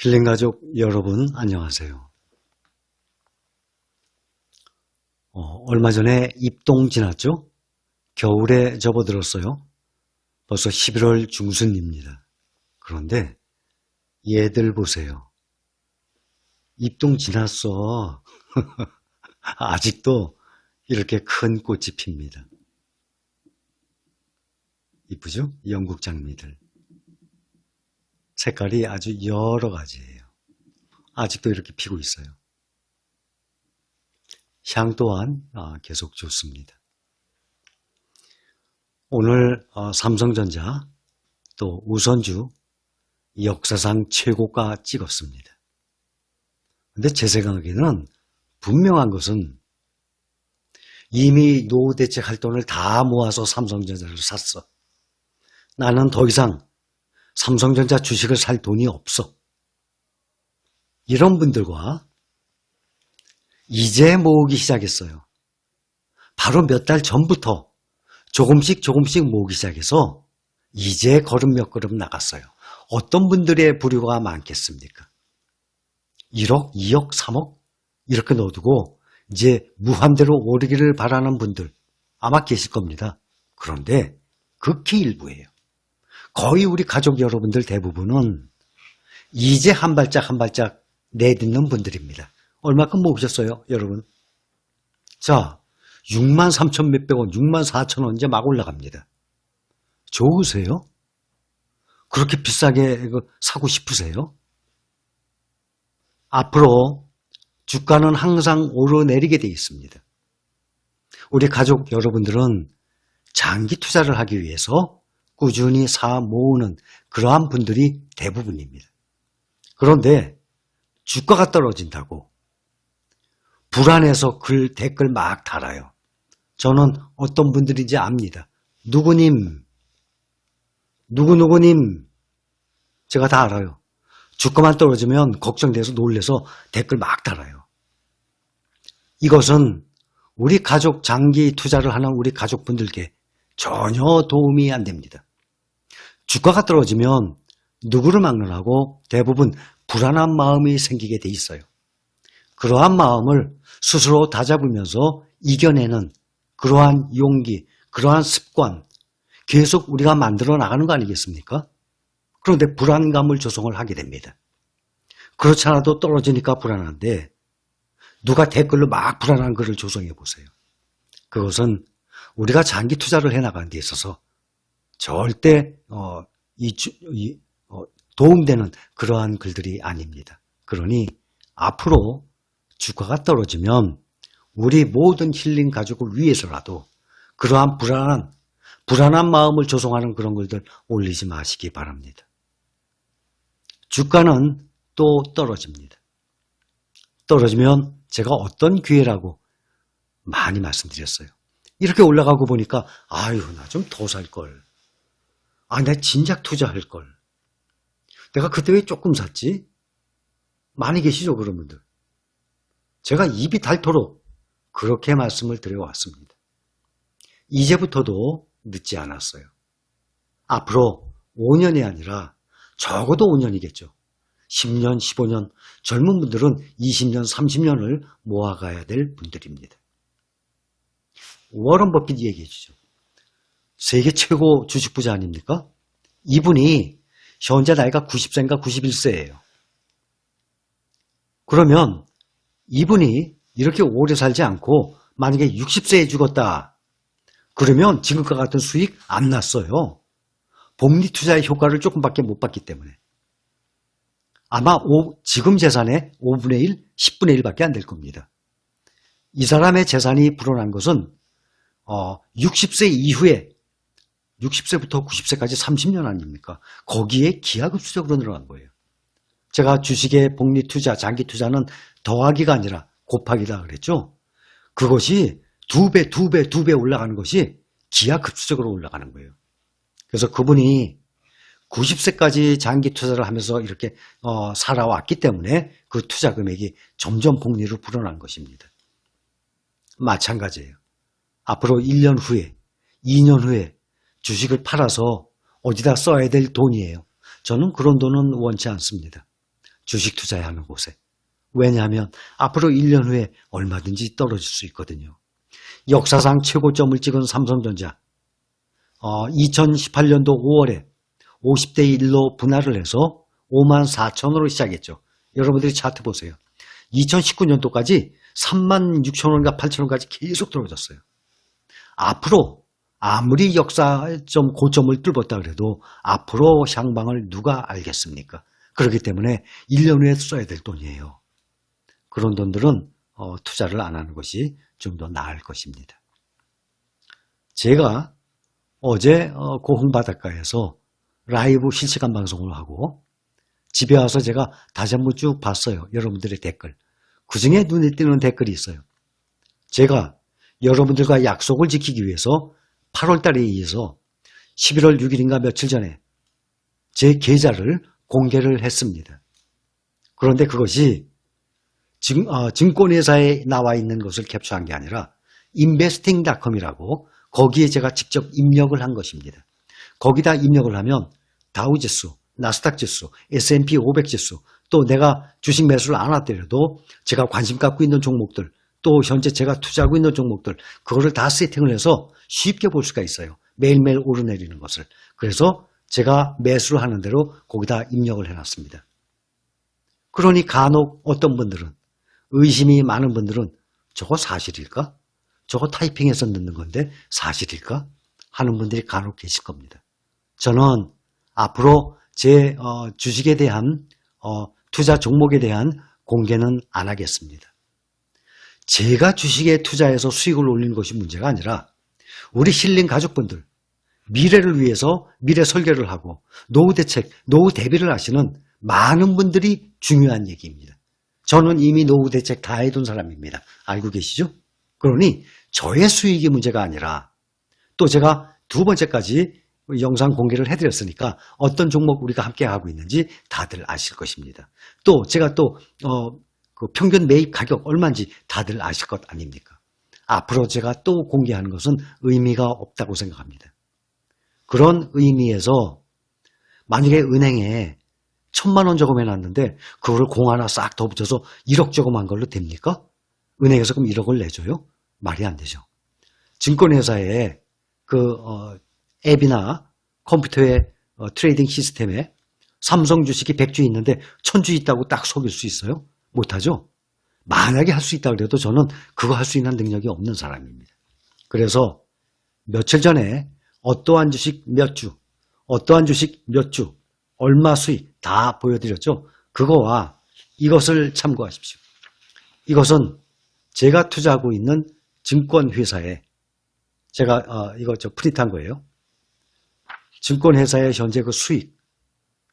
힐링 가족 여러분 안녕하세요. 어, 얼마 전에 입동 지났죠? 겨울에 접어들었어요. 벌써 11월 중순입니다. 그런데 얘들 보세요. 입동 지났어. 아직도 이렇게 큰 꽃이 핍니다. 이쁘죠? 영국 장미들. 색깔이 아주 여러 가지예요. 아직도 이렇게 피고 있어요. 향 또한 아, 계속 좋습니다. 오늘 어, 삼성전자 또 우선주 역사상 최고가 찍었습니다. 근데 제 생각에는 분명한 것은 이미 노후 대책 할 돈을 다 모아서 삼성전자를 샀어. 나는 더 이상 삼성전자 주식을 살 돈이 없어. 이런 분들과 이제 모으기 시작했어요. 바로 몇 달 전부터 조금씩 조금씩 모으기 시작해서 이제 걸음 몇 걸음 나갔어요. 어떤 분들의 부류가 많겠습니까? 1억, 2억, 3억 이렇게 넣어두고 이제 무한대로 오르기를 바라는 분들 아마 계실 겁니다. 그런데 극히 일부예요. 거의 우리 가족 여러분들 대부분은 이제 한 발짝 한 발짝 내딛는 분들입니다. 얼마큼 모으셨어요, 여러분? 자, 6만 3천 몇백 원, 6만 4천 원 이제 막 올라갑니다. 좋으세요? 그렇게 비싸게 사고 싶으세요? 앞으로 주가는 항상 오르내리게 되어 있습니다. 우리 가족 여러분들은 장기 투자를 하기 위해서 꾸준히 사 모으는 그러한 분들이 대부분입니다. 그런데 주가가 떨어진다고 불안해서 글, 댓글 막 달아요. 저는 어떤 분들인지 압니다. 누구님, 누구누구님, 제가 다 알아요. 주가만 떨어지면 걱정돼서 놀래서 댓글 막 달아요. 이것은 우리 가족 장기 투자를 하는 우리 가족분들께 전혀 도움이 안 됩니다. 주가가 떨어지면 누구를 막론하고 대부분 불안한 마음이 생기게 돼 있어요. 그러한 마음을 스스로 다잡으면서 이겨내는 그러한 용기, 그러한 습관 계속 우리가 만들어 나가는 거 아니겠습니까? 그런데 불안감을 조성을 하게 됩니다. 그렇지 않아도 떨어지니까 불안한데 누가 댓글로 막 불안한 글을 조성해 보세요. 그것은 우리가 장기 투자를 해 나가는 데 있어서 절대 어, 이, 이, 어, 도움되는 그러한 글들이 아닙니다. 그러니 앞으로 주가가 떨어지면 우리 모든 힐링 가족을 위해서라도 그러한 불안한 불안한 마음을 조성하는 그런 글들 올리지 마시기 바랍니다. 주가는 또 떨어집니다. 떨어지면 제가 어떤 기회라고 많이 말씀드렸어요. 이렇게 올라가고 보니까 아유 나 좀 더 살 걸. 아, 내 진작 투자할 걸. 내가 그때 왜 조금 샀지? 많이 계시죠, 그런 분들. 제가 입이 닳도록 그렇게 말씀을 드려왔습니다. 이제부터도 늦지 않았어요. 앞으로 5년이 아니라 적어도 5년이겠죠. 10년, 15년, 젊은 분들은 20년, 30년을 모아가야 될 분들입니다. 워런 버핏 얘기해 주죠. 세계 최고 주식 부자 아닙니까? 이분이 현재 나이가 90세인가 91세예요. 그러면 이분이 이렇게 오래 살지 않고 만약에 60세에 죽었다. 그러면 지금과 같은 수익 안 났어요. 복리 투자의 효과를 조금밖에 못 봤기 때문에. 아마 오, 지금 재산의 5분의 1, 10분의 1밖에 안 될 겁니다. 이 사람의 재산이 불어난 것은 어, 60세 이후에 60세부터 90세까지 30년 아닙니까? 거기에 기하급수적으로 늘어난 거예요. 제가 주식의 복리 투자, 장기 투자는 더하기가 아니라 곱하기다 그랬죠. 그것이 두 배, 두 배, 두 배 올라가는 것이 기하급수적으로 올라가는 거예요. 그래서 그분이 90세까지 장기 투자를 하면서 이렇게 어, 살아왔기 때문에 그 투자 금액이 점점 복리로 불어난 것입니다. 마찬가지예요. 앞으로 1년 후에, 2년 후에 주식을 팔아서 어디다 써야 될 돈이에요. 저는 그런 돈은 원치 않습니다. 주식 투자해야 하는 곳에. 왜냐하면 앞으로 1년 후에 얼마든지 떨어질 수 있거든요. 역사상 최고점을 찍은 삼성전자. 어, 2018년도 5월에 50대 1로 분할을 해서 5만 4천원으로 시작했죠. 여러분들이 차트 보세요. 2019년도까지 3만 6천 원과 8천 원까지 계속 떨어졌어요. 앞으로 아무리 역사점 고점을 뚫었다 그래도 앞으로 향방을 누가 알겠습니까? 그렇기 때문에 1년 후에 써야 될 돈이에요. 그런 돈들은 어, 투자를 안 하는 것이 좀 더 나을 것입니다. 제가 어제 어, 고흥 바닷가에서 라이브 실시간 방송을 하고 집에 와서 제가 다시 한번 쭉 봤어요. 여러분들의 댓글. 그 중에 눈에 띄는 댓글이 있어요. 제가 여러분들과 약속을 지키기 위해서 8월 달에 이어서 11월 6일인가 며칠 전에 제 계좌를 공개를 했습니다. 그런데 그것이 증, 어, 증권회사에 나와 있는 것을 캡처한 게 아니라 investing.com이라고 거기에 제가 직접 입력을 한 것입니다. 거기다 입력을 하면 다우지수, 나스닥 지수, S&P 500 지수, 또 내가 주식 매수를 안 하더라도 제가 관심 갖고 있는 종목들, 또 현재 제가 투자하고 있는 종목들, 그거를 다 세팅을 해서 쉽게 볼 수가 있어요. 매일매일 오르내리는 것을. 그래서 제가 매수를 하는 대로 거기다 입력을 해놨습니다. 그러니 간혹 어떤 분들은 의심이 많은 분들은 저거 사실일까? 저거 타이핑해서 넣는 건데 사실일까? 하는 분들이 간혹 계실 겁니다. 저는 앞으로 제 어, 주식에 대한 어, 투자 종목에 대한 공개는 안 하겠습니다. 제가 주식에 투자해서 수익을 올리는 것이 문제가 아니라 우리 힐링 가족분들 미래를 위해서 미래 설계를 하고 노후 대책, 노후 대비를 하시는 많은 분들이 중요한 얘기입니다. 저는 이미 노후 대책 다 해둔 사람입니다. 알고 계시죠? 그러니 저의 수익이 문제가 아니라 또 제가 두 번째까지 영상 공개를 해드렸으니까 어떤 종목 우리가 함께 하고 있는지 다들 아실 것입니다. 또 제가 또 어, 그 평균 매입 가격 얼마인지 다들 아실 것 아닙니까? 앞으로 제가 또 공개하는 것은 의미가 없다고 생각합니다. 그런 의미에서 만약에 은행에 천만 원 저금해 놨는데 그거를 공 하나 싹 더 붙여서 1억 저금한 걸로 됩니까? 은행에서 그럼 1억을 내줘요? 말이 안 되죠. 증권회사에 그 어, 앱이나 컴퓨터의 어, 트레이딩 시스템에 삼성 주식이 100주 있는데 1000주 있다고 딱 속일 수 있어요? 못하죠? 만약에 할 수 있다 그래도 저는 그거 할 수 있는 능력이 없는 사람입니다. 그래서 며칠 전에 어떠한 주식 몇 주, 어떠한 주식 몇 주, 얼마 수익 다 보여드렸죠? 그거와 이것을 참고하십시오. 이것은 제가 투자하고 있는 증권회사에 제가 어, 이거 저 프린트한 거예요. 증권회사의 현재 그 수익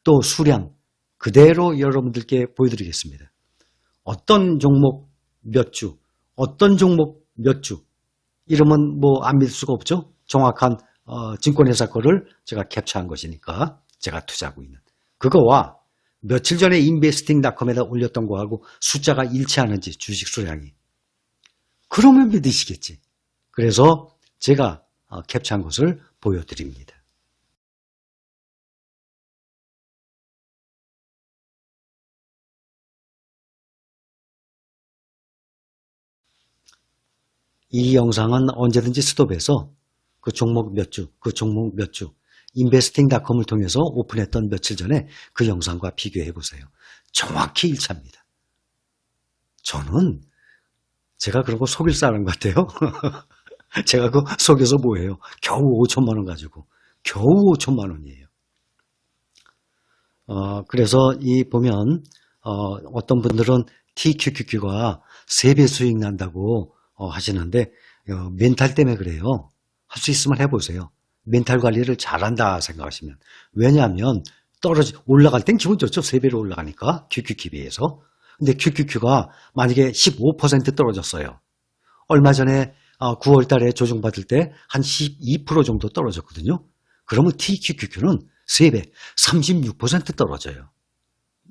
또 수량 그대로 여러분들께 보여드리겠습니다. 어떤 종목 몇 주, 어떤 종목 몇 주, 이러면 뭐안 믿을 수가 없죠? 정확한 어, 증권회사 거를 제가 캡처한 것이니까 제가 투자하고 있는 그거와 며칠 전에 인베스팅닷컴에다 올렸던 거하고 숫자가 일치하는지 주식 수량이 그러면 믿으시겠지. 그래서 제가 어, 캡처한 것을 보여드립니다. 이 영상은 언제든지 스톱해서 그 종목 몇 주, 그 종목 몇 주, 인베스팅닷컴을 통해서 오픈했던 며칠 전에 그 영상과 비교해 보세요. 정확히 일치합니다. 저는 제가 거 속일 사람 같아요. 제가 그 속여서 뭐예요? 겨우 5천만 원 가지고 겨우 5천만 원이에요. 어, 그래서 이 보면 어, 떤 분들은 TQQQ가 3배 수익 난다고 어, 하시는데 어, 멘탈 때문에 그래요. 할 수 있으면 해보세요. 멘탈 관리를 잘한다 생각하시면 왜냐하면 떨어지 올라갈 땐 기분 좋죠. 3배로 올라가니까 QQQ에 비해서. 근데 QQQ가 만약에 15% 떨어졌어요. 얼마 전에 9월 어, 달에 조정받을 때 한 12% 정도 떨어졌거든요. 그러면 TQQQ는 3배, 36% 떨어져요.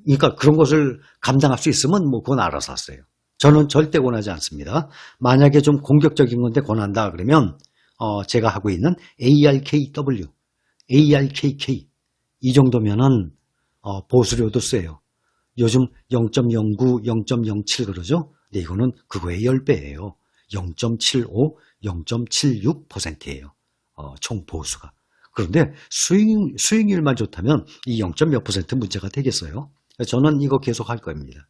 그러니까 그런 것을 감당할 수 있으면 뭐 그건 알아서 하세요. 저는 절대 권하지 않습니다. 만약에 좀 공격적인 건데 권한다 그러면 어 제가 하고 있는 ARKW, ARKK 이 정도면은 어 보수료도 세요. 요즘 0.09, 0.07 그러죠? 근데 이거는 그거의 10배예요. 0.75, 0.76%예요. 어, 총 보수가. 그런데 수익, 수익률만 좋다면 이 0. 몇 문제가 되겠어요. 저는 이거 계속 할 겁니다.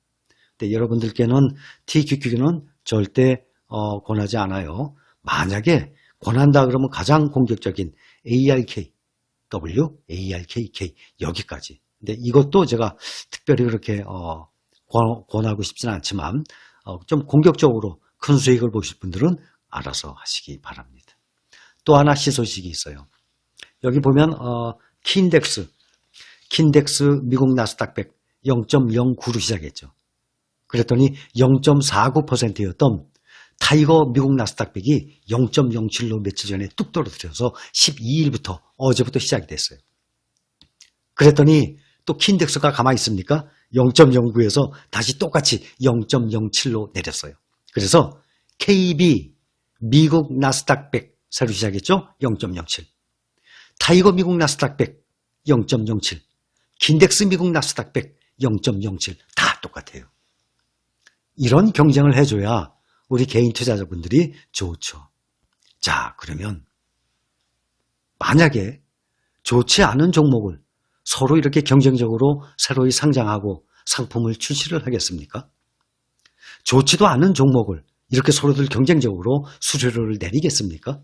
근데 여러분들께는 TQQ는 절대 어, 권하지 않아요. 만약에 권한다 그러면 가장 공격적인 ARK, W, ARKK 여기까지. 근데 이것도 제가 특별히 그렇게 어, 권, 권하고 싶지는 않지만 어, 좀 공격적으로 큰 수익을 보실 분들은 알아서 하시기 바랍니다. 또 하나 시소식이 있어요. 여기 보면 어, 킨덱스, 킨덱스 미국 나스닥 100 0.09로 시작했죠. 그랬더니 0.49%였던 타이거 미국 나스닥 100이 0.07로 며칠 전에 뚝 떨어뜨려서 12일부터 어제부터 시작이 됐어요. 그랬더니 또 킨덱스가 가만히 있습니까? 0.09에서 다시 똑같이 0.07로 내렸어요. 그래서 KB 미국 나스닥 100 새로 시작했죠? 0.07. 타이거 미국 나스닥 100 0.07. 킨덱스 미국 나스닥 100 0.07. 다 똑같아요. 이런 경쟁을 해줘야 우리 개인 투자자분들이 좋죠. 자, 그러면 만약에 좋지 않은 종목을 서로 이렇게 경쟁적으로 새로이 상장하고 상품을 출시를 하겠습니까? 좋지도 않은 종목을 이렇게 서로들 경쟁적으로 수수료를 내리겠습니까?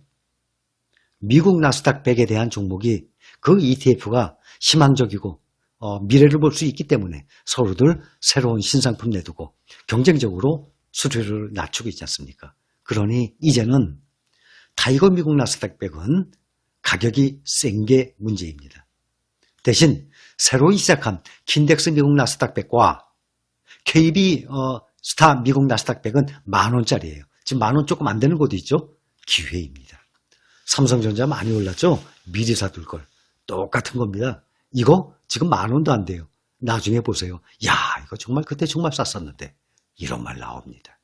미국 나스닥 100에 대한 종목이 그 ETF가 희망적이고 어, 미래를 볼 수 있기 때문에 서로들 새로운 신상품 내두고 경쟁적으로 수수료를 낮추고 있지 않습니까? 그러니 이제는 타이거 미국 나스닥 100은 가격이 센 게 문제입니다. 대신 새로 시작한 킨덱스 미국 나스닥 100과 KB 어, 스타 미국 나스닥 100은 만 원짜리예요. 지금 만 원 조금 안 되는 곳도 있죠? 기회입니다. 삼성전자 많이 올랐죠? 미리 사둘 걸. 똑같은 겁니다. 이거 지금 만 원도 안 돼요. 나중에 보세요. 야, 이거 정말 그때 정말 쌌었는데. 이런 말 나옵니다.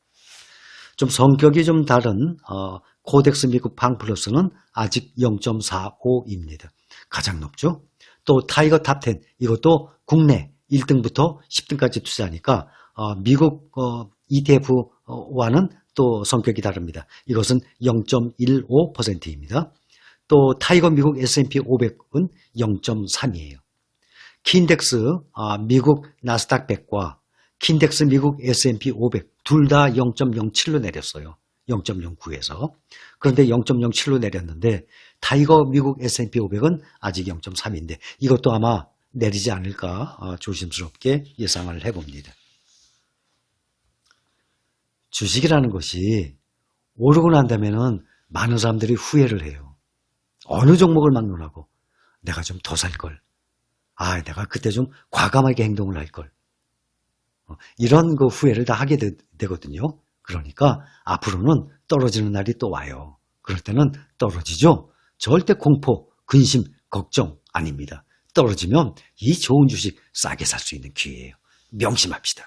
좀 성격이 좀 다른 어, 코덱스 미국 팡플러스는 아직 0.45입니다. 가장 높죠. 또 타이거 탑10 이것도 국내 1등부터 10등까지 투자하니까 어, 미국 어, ETF와는 또 성격이 다릅니다. 이것은 0.15%입니다. 또 타이거 미국 S&P 500은 0.3이에요. 킨덱스 아, 미국 나스닥 100과 킨덱스 미국 S&P 500 둘 다 0.07로 내렸어요. 0.09에서. 그런데 0.07로 내렸는데 타이거 미국 S&P 500은 아직 0.3인데 이것도 아마 내리지 않을까 어, 조심스럽게 예상을 해봅니다. 주식이라는 것이 오르고 난 다음에는 많은 사람들이 후회를 해요. 어느 종목을 막론하고 내가 좀 더 살 걸. 아, 내가 그때 좀 과감하게 행동을 할 걸. 어, 이런 그 후회를 다 하게 되, 거든요 그러니까 앞으로는 떨어지는 날이 또 와요. 그럴 때는 떨어지죠. 절대 공포, 근심, 걱정 아닙니다. 떨어지면 이 좋은 주식 싸게 살 수 있는 기회예요. 명심합시다.